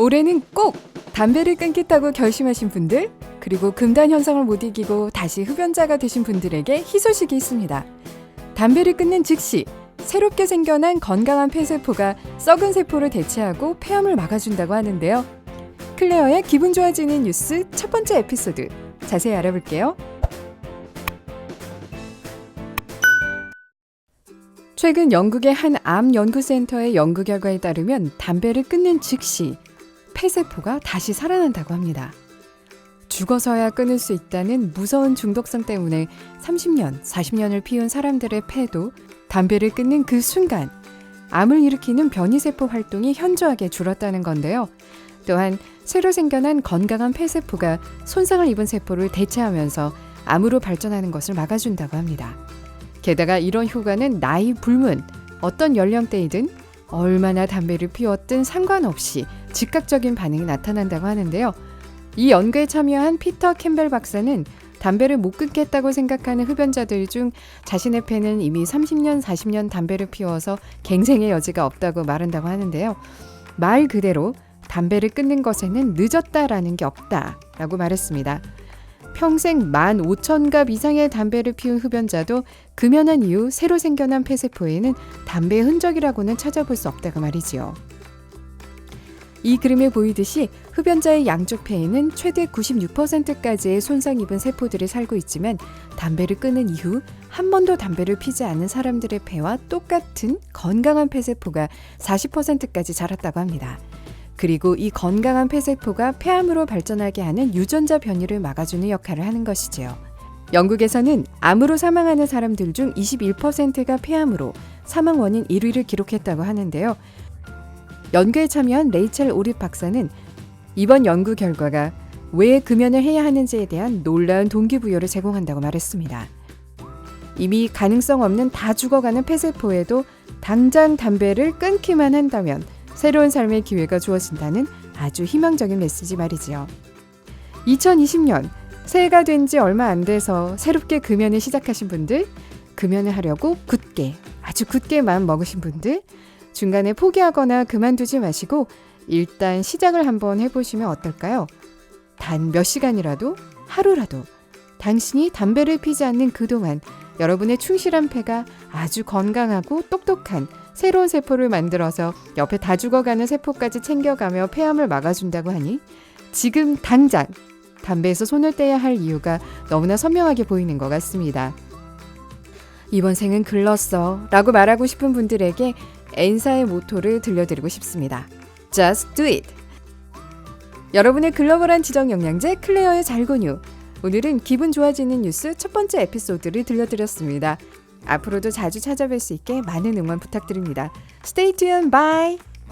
올해는 꼭 담배를 끊겠다고 결심하신 분들, 그리고 금단 현상을 못 이기고 다시 흡연자가 되신 분들에게 희소식이 있습니다. 담배를 끊는 즉시 새롭게 생겨난 건강한 폐세포가 썩은 세포를 대체하고 폐암을 막아준다고 하는데요. 클레어의 기분 좋아지는 뉴스 첫 번째 에피소드 자세히 알아볼게요. 최근 영국의 한 암 연구센터의 연구 결과에 따르면 담배를 끊는 즉시 폐세포가 다시 살아난다고 합니다. 죽어서야 끊을 수 있다는 무서운 중독성 때문에 30년, 40년을 피운 사람들의 폐도 담배를 끊는 그 순간 암을 일으키는 변이세포 활동이 현저하게 줄었다는 건데요. 또한 새로 생겨난 건강한 폐세포가 손상을 입은 세포를 대체하면서 암으로 발전하는 것을 막아준다고 합니다. 게다가 이런 효과는 나이 불문, 어떤 연령대이든 얼마나 담배를 피웠든 상관없이 즉각적인 반응이 나타난다고 하는데요. 이 연구에 참여한 피터 캠벨 박사는 담배를 못 끊겠다고 생각하는 흡연자들 중 자신의 폐는 이미 30년, 40년 담배를 피워서 갱생의 여지가 없다고 말한다고 하는데요. 말 그대로 담배를 끊는 것에는 늦었다라는 게 없다라고 말했습니다. 평생 15,000갑 이상의 담배를 피운 흡연자도 금연한 이후 새로 생겨난 폐세포에는 담배의 흔적이라고는 찾아볼 수 없다고 말이지요. 이 그림에 보이듯이 흡연자의 양쪽 폐에는 최대 96%까지의 손상 입은 세포들이 살고 있지만 담배를 끊은 이후 한 번도 담배를 피지 않은 사람들의 폐와 똑같은 건강한 폐세포가 40%까지 자랐다고 합니다. 그리고 이 건강한 폐세포가 폐암으로 발전하게 하는 유전자 변이를 막아주는 역할을 하는 것이지요. 영국에서는 암으로 사망하는 사람들 중 21%가 폐암으로 사망 원인 1위를 기록했다고 하는데요. 연구에 참여한 레이첼 오립 박사는 이번 연구 결과가 왜 금연을 해야 하는지에 대한 놀라운 동기부여를 제공한다고 말했습니다. 이미 가능성 없는 다 죽어가는 폐세포에도 당장 담배를 끊기만 한다면 새로운 삶의 기회가 주어진다는 아주 희망적인 메시지 말이지요. 2020년 새해가 된 지 얼마 안 돼서 새롭게 금연을 시작하신 분들, 금연을 하려고 굳게, 아주 굳게 마음 먹으신 분들, 중간에 포기하거나 그만두지 마시고 일단 시작을 한번 해보시면 어떨까요? 단 몇 시간이라도, 하루라도 당신이 담배를 피지 않는 그동안 여러분의 충실한 폐가 아주 건강하고 똑똑한 새로운 세포를 만들어서 옆에 다 죽어가는 세포까지 챙겨가며 폐암을 막아준다고 하니 지금 당장 담배에서 손을 떼야 할 이유가 너무나 선명하게 보이는 것 같습니다. 이번 생은 글렀어 라고 말하고 싶은 분들에게 엔사의 모토를 들려드리고 싶습니다. Just do it! 여러분의 글로벌한 지정 영양제 클레어의 잘곤유 오늘은 기분 좋아지는 뉴스 첫 번째 에피소드를 들려드렸습니다. 앞으로도 자주 찾아뵐 수 있게 많은 응원 부탁드립니다. Stay tuned. Bye.